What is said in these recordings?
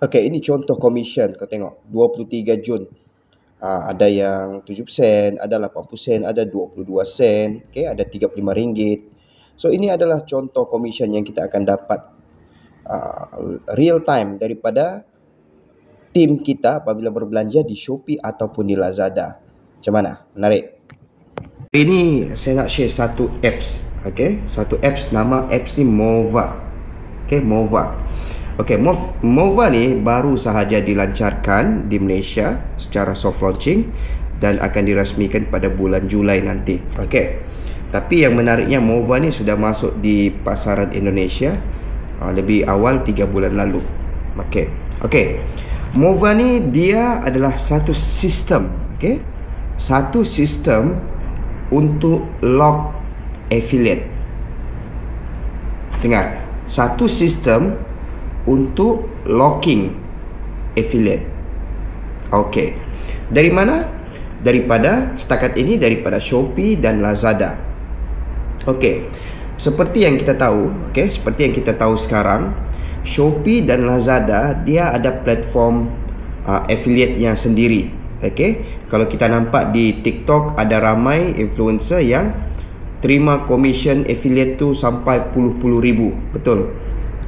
Okey, ini contoh commission. Kau tengok, 23 Jun. Uh, ada yang 7 sen, ada 80 sen, ada 22 sen, okay, ada 35 ringgit. So ini adalah contoh commission yang kita akan dapat uh, real time daripada tim kita apabila berbelanja di Shopee ataupun di Lazada. Macam mana? Menarik. Ini saya nak share satu apps, okay? Satu apps nama apps ni Mova. Okay, Mova. Okey, Mova ni baru sahaja dilancarkan di Malaysia secara soft launching dan akan dirasmikan pada bulan Julai nanti. Okey. Tapi yang menariknya Mova ni sudah masuk di pasaran Indonesia uh, lebih awal 3 bulan lalu. Okey. Okey. Mova ni dia adalah satu sistem, okey? Satu sistem untuk log affiliate. Dengar, satu sistem untuk locking affiliate. Okey. Dari mana? Daripada setakat ini daripada Shopee dan Lazada. Okey. Seperti yang kita tahu, okey, seperti yang kita tahu sekarang, Shopee dan Lazada dia ada platform uh, affiliate-nya sendiri. Okey. Kalau kita nampak di TikTok ada ramai influencer yang terima commission affiliate tu sampai puluh-puluh ribu. Betul?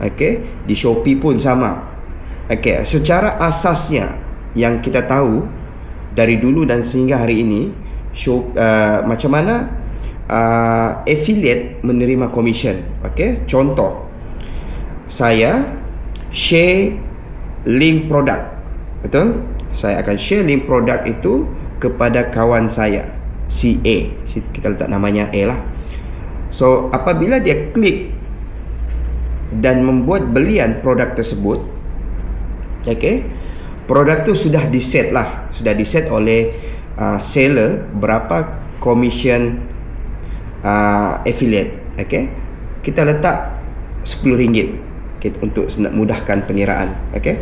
Okey, di Shopee pun sama. Okey, secara asasnya yang kita tahu dari dulu dan sehingga hari ini, show, uh, macam mana uh, affiliate menerima commission. Okey, contoh saya share link produk. Betul? Saya akan share link produk itu kepada kawan saya si A. Kita letak namanya A lah. So, apabila dia klik dan membuat belian produk tersebut okey produk tu sudah diset lah sudah diset oleh uh, seller berapa commission uh, affiliate okey kita letak RM10 okay, untuk mudahkan pengiraan okey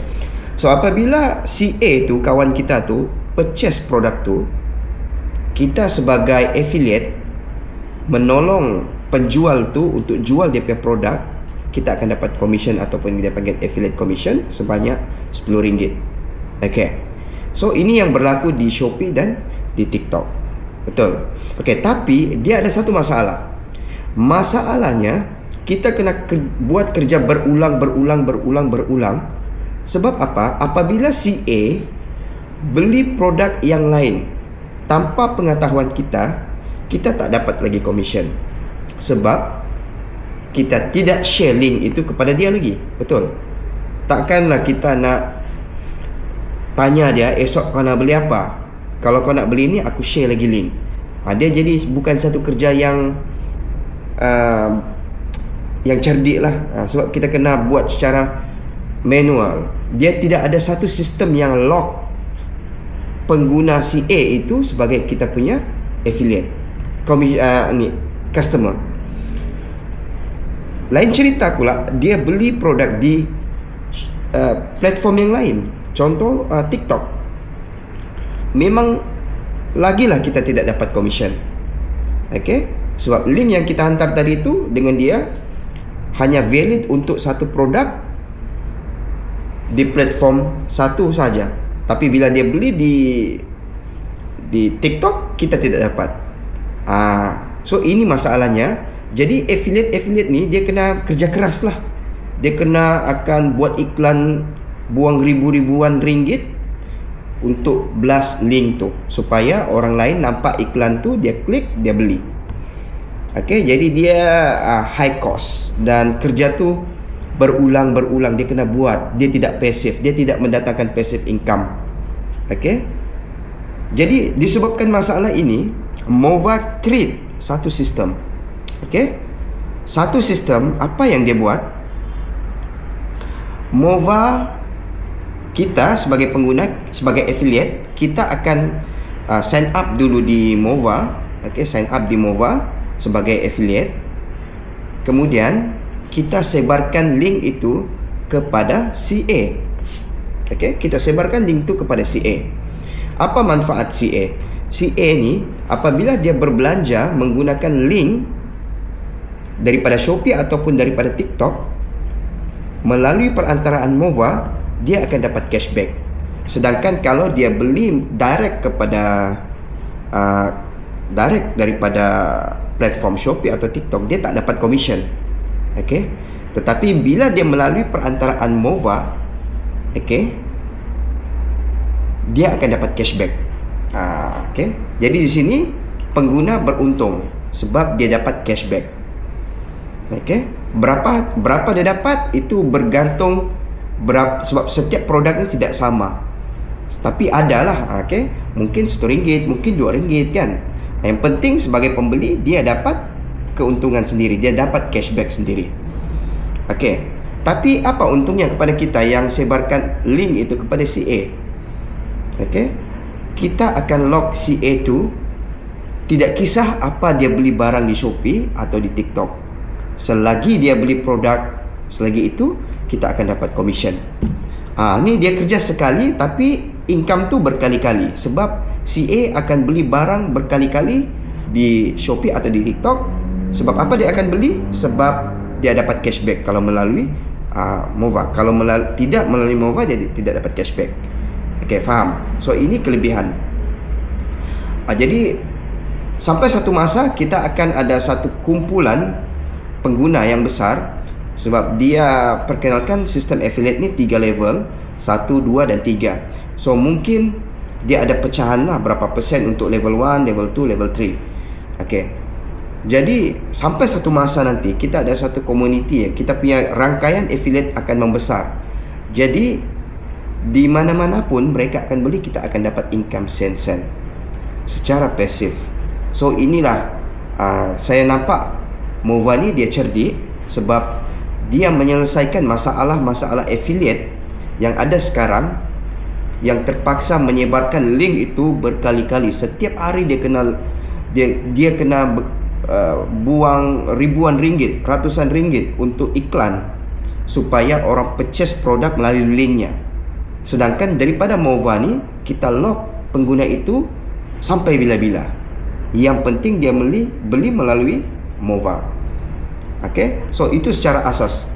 so apabila si A tu kawan kita tu purchase produk tu kita sebagai affiliate menolong penjual tu untuk jual dia punya produk kita akan dapat commission ataupun dia panggil affiliate commission sebanyak RM10. Okey. So ini yang berlaku di Shopee dan di TikTok. Betul. Okey, tapi dia ada satu masalah. Masalahnya kita kena ke, buat kerja berulang berulang berulang berulang. Sebab apa? Apabila si A beli produk yang lain tanpa pengetahuan kita, kita tak dapat lagi commission. Sebab kita tidak share link itu kepada dia lagi. Betul? Takkanlah kita nak tanya dia esok kau nak beli apa? Kalau kau nak beli ni aku share lagi link. Ha, dia jadi bukan satu kerja yang uh, yang cerdik lah. Ha, sebab kita kena buat secara manual. Dia tidak ada satu sistem yang lock pengguna si A itu sebagai kita punya affiliate Komis, uh, ni customer lain cerita pula dia beli produk di uh, platform yang lain. Contoh uh, TikTok. Memang lagilah kita tidak dapat commission. Okey? Sebab link yang kita hantar tadi itu dengan dia hanya valid untuk satu produk di platform satu saja. Tapi bila dia beli di di TikTok kita tidak dapat. Ah, so ini masalahnya jadi affiliate-affiliate ni dia kena kerja keras lah. Dia kena akan buat iklan buang ribu-ribuan ringgit untuk blast link tu supaya orang lain nampak iklan tu dia klik dia beli. Okey, jadi dia uh, high cost dan kerja tu berulang-berulang dia kena buat. Dia tidak pasif, dia tidak mendatangkan passive income. Okey. Jadi disebabkan masalah ini, Mova create satu sistem Okey. Satu sistem apa yang dia buat? Mova kita sebagai pengguna sebagai affiliate kita akan uh, sign up dulu di Mova okey sign up di Mova sebagai affiliate kemudian kita sebarkan link itu kepada CA okey kita sebarkan link itu kepada CA apa manfaat CA CA ni apabila dia berbelanja menggunakan link daripada Shopee ataupun daripada TikTok melalui perantaraan Mova dia akan dapat cashback. Sedangkan kalau dia beli direct kepada uh, direct daripada platform Shopee atau TikTok, dia tak dapat commission. Okey. Tetapi bila dia melalui perantaraan Mova, okey, dia akan dapat cashback. Ah, okey. Jadi di sini pengguna beruntung sebab dia dapat cashback. Okey. Berapa berapa dia dapat itu bergantung berapa sebab setiap produk ni tidak sama. Tapi adalah okey. Mungkin RM1, mungkin RM2 kan. Yang penting sebagai pembeli dia dapat keuntungan sendiri, dia dapat cashback sendiri. Okey. Tapi apa untungnya kepada kita yang sebarkan link itu kepada CA? Okey. Kita akan lock CA tu tidak kisah apa dia beli barang di Shopee atau di TikTok. Selagi dia beli produk, selagi itu kita akan dapat commission. Ah, ha, ni dia kerja sekali tapi income tu berkali-kali sebab CA akan beli barang berkali-kali di Shopee atau di TikTok. Sebab apa dia akan beli? Sebab dia dapat cashback kalau melalui uh, Mova. Kalau melal- tidak melalui Mova dia tidak dapat cashback. Okey, faham? So ini kelebihan. Uh, jadi sampai satu masa kita akan ada satu kumpulan pengguna yang besar sebab dia perkenalkan sistem affiliate ni tiga level, satu, dua dan tiga. So mungkin dia ada pecahan lah berapa persen untuk level 1, level 2, level 3. Okey. Jadi sampai satu masa nanti kita ada satu community ya, kita punya rangkaian affiliate akan membesar. Jadi di mana-mana pun mereka akan beli kita akan dapat income sen-sen secara pasif. So inilah uh, saya nampak Mova ni dia cerdik sebab dia menyelesaikan masalah-masalah affiliate yang ada sekarang yang terpaksa menyebarkan link itu berkali-kali setiap hari dia kenal dia dia kena uh, buang ribuan ringgit ratusan ringgit untuk iklan supaya orang purchase produk melalui linknya sedangkan daripada Mova ni kita lock pengguna itu sampai bila-bila yang penting dia beli beli melalui Mova Okay, so itu secara asas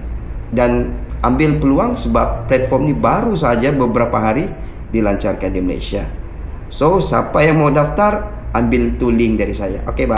dan ambil peluang sebab platform ni baru saja beberapa hari dilancarkan di Malaysia. So, siapa yang mau daftar, ambil tu link dari saya. Okay, bye.